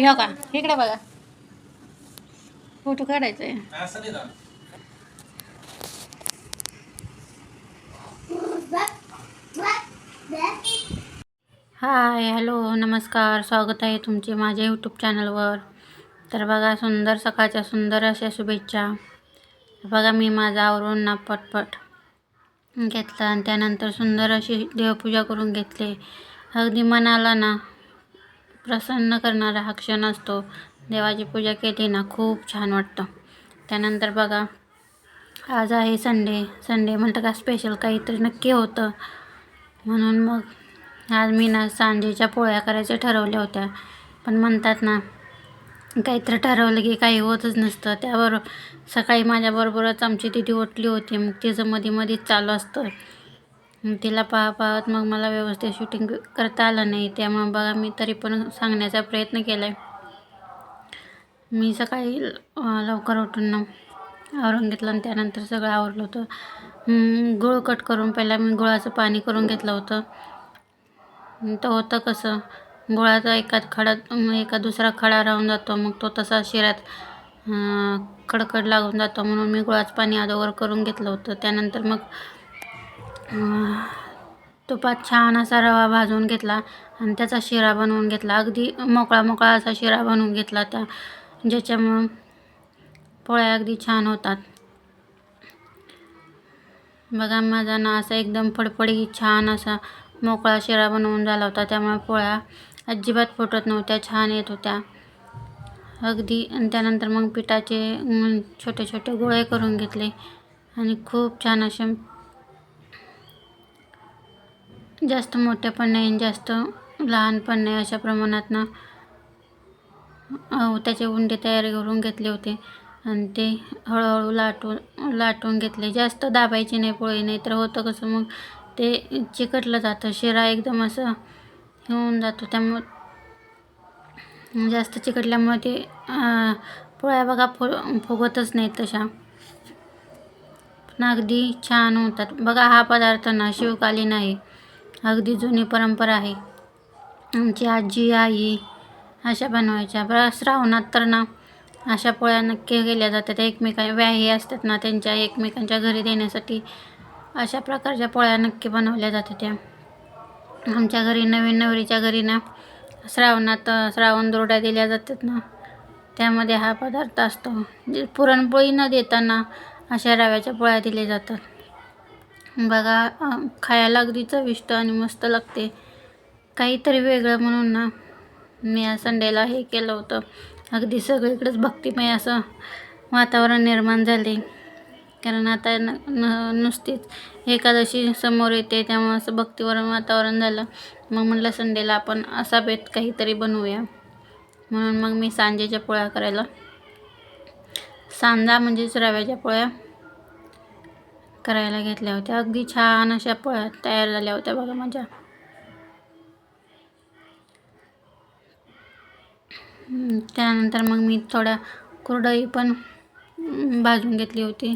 ह्यो का? इकडे बघा. फोटो काढायचा आहे. हाय हॅलो नमस्कार. स्वागत आहे तुमचे माझ्या यूट्यूब चॅनलवर तर बघा सुंदर सकाळच्या सुंदर अशा शुभेच्छा. बघा मी माझा आवरून ना पटपट घेतला आणि त्यानंतर सुंदर अशी देवपूजा करून घेतली. अगदी मनाला ना प्रसन्न करणारा हा क्षण असतो. देवाची पूजा केली ना खूप छान वाटतं. त्यानंतर बघा आज आहे संडे. संडे म्हणतं का स्पेशल काहीतरी नक्की होतं. म्हणून मग आज मी ना सांजेच्या पोळ्या करायच्या ठरवल्या होत्या. पण म्हणतात ना काहीतरी ठरवलं की काही होतच नसतं. त्यावर सकाळी माझ्याबरोबरच आमची दिदी उठली होती. मग तिचं मध्ये मध्येच चालू असतं. तिला पाहा पाहत मग मला व्यवस्थित शूटिंग करता आलं नाही. त्यामुळे बघा मी तरी पण सांगण्याचा प्रयत्न केला आहे मी सकाळी लवकर उठून ना आवरून घेतलं आणि त्यानंतर सगळं आवरलं होतं. गुळ कट करून पहिला मी गुळाचं पाणी करून घेतलं होतं. तर होतं कसं गुळाचा एकाच खडा एका दुसरा खडा राहून जातो मग तो तसा शिऱ्यात कडकड लागून जातो म्हणून मी गुळाचं पाणी अगोदर करून घेतलं होतं. त्यानंतर मग तुपात छान असा रवा भाजून घेतला आणि त्याचा शिरा बनवून घेतला. अगदी मोकळा मोकळा असा शिरा बनवून घेतला त्या ज्याच्यामुळं पोळ्या अगदी छान होतात. बघा माझा ना असा एकदम फडफडी छान असा मोकळा शिरा बनवून झाला होता. त्यामुळे पोळ्या अजिबात फुटत नव्हत्या छान येत होत्या. अगदी आणि त्यानंतर मग पिठाचे छोटे छोटे गोळे करून घेतले. आणि खूप छान असे जास्त मोठे पण नाही आणि जास्त लहान पण नाही अशा प्रमाणात ना त्याचे उंडे तयार करून घेतले होते. आणि ते हळूहळू लाटून लाटून घेतले. जास्त दाबायचे नाही पोळी नाही. तर होतं कसं मग ते चिकटलं जातं. शिरा एकदम असं हे होऊन जातो. त्यामुळं जास्त चिकटल्यामुळे ते पोळ्या बघा फो फुगतच नाहीत तशा. पण अगदी छान होतात. बघा हा पदार्थ ना शिवकालीन आहे. अगदी जुनी परंपरा आहे. आमची आजी आई अशा बनवायच्या. बरं श्रावणात तर ना अशा पोळ्या नक्की केल्या जातात. एकमेका व्याही असतात ना त्यांच्या एकमेकांच्या घरी देण्यासाठी अशा प्रकारच्या पोळ्या नक्की बनवल्या जातात त्या. आमच्या घरी नवीन नवरीच्या घरी ना श्रावणात श्रावण दोरड्या दिल्या जातात ना त्यामध्ये हा पदार्थ असतो. जे पुरणपोळी न देताना अशा रव्याच्या पोळ्या दिल्या जातात. बघा खायला अगदी चविष्ट आणि मस्त लागते. काहीतरी वेगळं म्हणून ना मी या संडेला हे केलं होतं. अगदी सगळीकडेच भक्तिमय असं वातावरण निर्माण झाले. कारण आता न नुसतीच एकादशी समोर येते त्यामुळे असं भक्तिवरण वातावरण झालं. मग म्हटलं संडेला आपण असा बेत काहीतरी बनवूया. म्हणून मग मी सांजेच्या पोळ्या करायला. सांजा म्हणजेच रव्याच्या पोळ्या. करायला घेतल्या होत्या. अगदी छान अशा पोळ्या तयार झाल्या होत्या बघा माझ्या. त्यानंतर मग मी थोड्या कुरडई पण भाजून घेतली होती.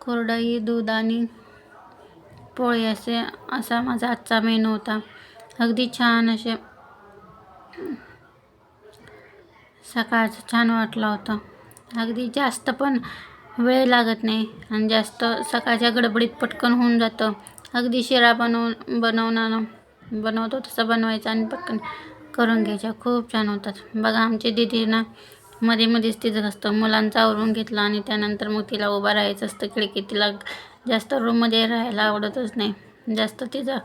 कुरडई दूध आणि पोळी असे असा माझा आजचा मेनू होता. अगदी छान असे सकाळचं छान वाटलं होतं. अगदी जास्त पण वेळ लागत नाही आणि जास्त सकाळच्या गडबडीत पटकन होऊन जातं. अगदी शिरा बनव बनवणं बनवतो तसं बनवायचं आणि पटकन करून घ्यायच्या. खूप छान होतात. बघा आमची दिदी ना मध्ये मध्येच तिचं असतं. मुलांचं आवरून घेतलं आणि त्यानंतर मग तिला उभं राहायचं असतं खिडकी तिला जास्त रूममध्ये राहायला आवडतच नाही. जास्त तिचा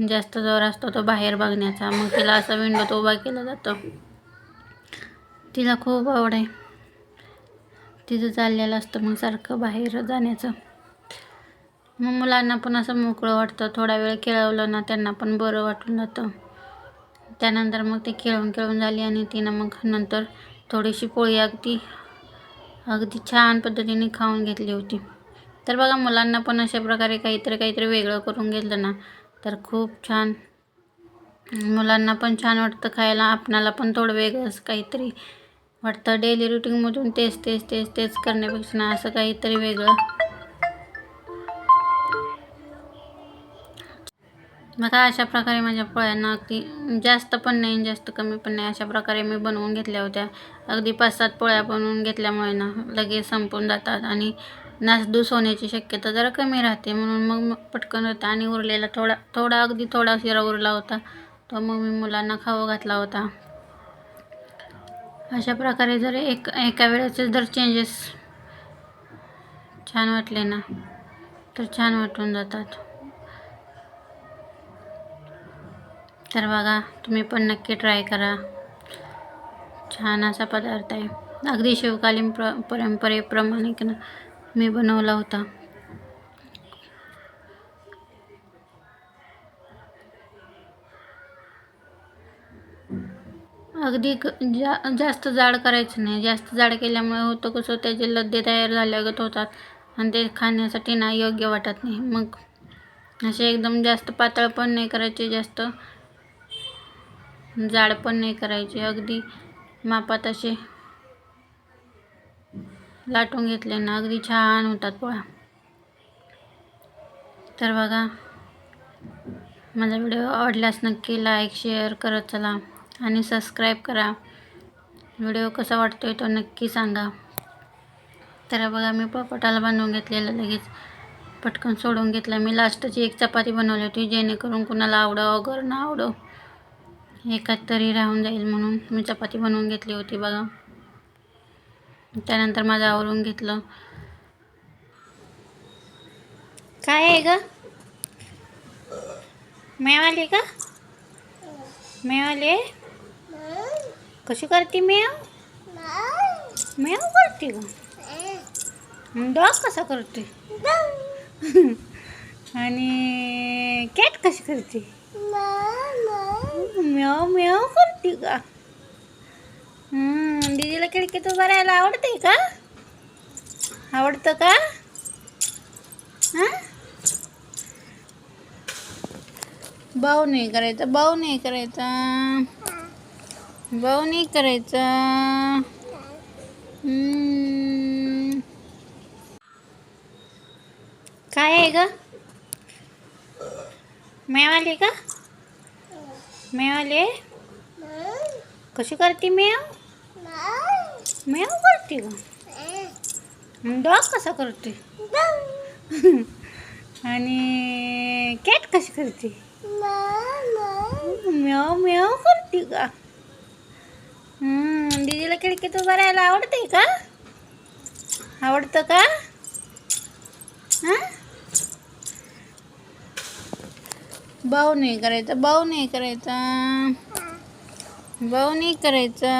जास्त जोर असतो तो बाहेर बघण्याचा. मग तिला असं विंडोत उभा केला जातो. तिला खूप आवड आहे. तिचं चाललेलं असतं मग सारखं बाहेर जाण्याचं. मग मुलांना पण असं मोकळं वाटतं. थोडा वेळ खेळवलं ना त्यांना पण बरं वाटून जातं. त्यानंतर मग ते खेळून खेळून झाली आणि तिनं मग नंतर थोडीशी पोळी अगदी अगदी छान पद्धतीने खाऊन घेतली होती. तर बघा मुलांना पण अशा प्रकारे काहीतरी काहीतरी वेगळं करून घेतलं ना तर खूप छान. मुलांना पण छान वाटतं खायला. आपणाला पण थोडं वेगळंच काहीतरी वाटतं डेली रुटीनमधून तेच तेच तेच तेच करण्यापेक्षा ना असं काहीतरी वेगळं. बघा अशा प्रकारे माझ्या पोळ्यांना अगदी जास्त पण नाही जास्त कमी पण नाही अशा प्रकारे मी बनवून घेतल्या होत्या. अगदी पाच सात पोळ्या बनवून घेतल्यामुळे ना लगेच संपून जातात आणि नासधूस होण्याची शक्यता जरा कमी राहते. म्हणून मग मग पटकन होतं आणि उरलेला थोडा थोडा अगदी थोडा शिरा उरला होता. तो मग मी मुलांना खाऊ घातला होता. अशा प्रकारे जर एक एका वेळेचे जर चेंजेस छान वाटले ना तर छान वाटून जातात. तर बघा तुम्ही पण नक्की ट्राय करा. छान असा पदार्थ आहे. अगदी शिवकालीन प्र परंपरेप्रमाणे ना मी बनवला होता. अगदी क जा जास्त जाड करायचं नाही. जास्त जाड केल्यामुळे होतं कसं त्याचे लद्दे तयार झाल्यागत होतात आणि ते खाण्यासाठी ना योग्य वाटत नाही. मग असे एकदम जास्त पातळ पण नाही करायचे जास्त जाड पण नाही करायचे. अगदी मापात असे लाटून घेतले ना अगदी छान होतात पोळा तर बघा माझा व्हिडिओ आवडल्यास नक्की लाईक शेअर करत चला. आणि सबस्क्राईब करा. व्हिडिओ कसा वाटतो आहे तो नक्की सांगा. तर बघा मी पोपटाला बांधून घेतलेलं लगेच. पटकन सोडून घेतलं. मी लास्टची एक चपाती बनवली होती जेणेकरून कुणाला आवडो अगर ना आवडो एकात तरी राहून जाईल म्हणून मी चपाती बनवून घेतली होती बघा. त्यानंतर माझं आवरून घेतलं. काय आहे ग? मेवाली का? मेवाली कशी करते मेव? मेव करते का? डॉग कसा करते आणि कॅट कशी करते? म्याव म्याव करते का? दिदीला खिडकीत उभं राहायला आवडते का? आवडतं का? हां? भाऊ नाही करायचा भाऊ नाही करायचा. भाऊ नाही करायचा. काय आहे ग? मेवाली का? मेवाले कशी करते मेव? मेव करते का डॉग कसा करते? आणि कॅट कशी करते? मेव मेव करते का दीदीला खिडकीत उभं राहायला आवडते का? आवडतं का? हां? भाऊ नाही करायचा भाऊ नाही करायचा. भाऊ नाही करायचा.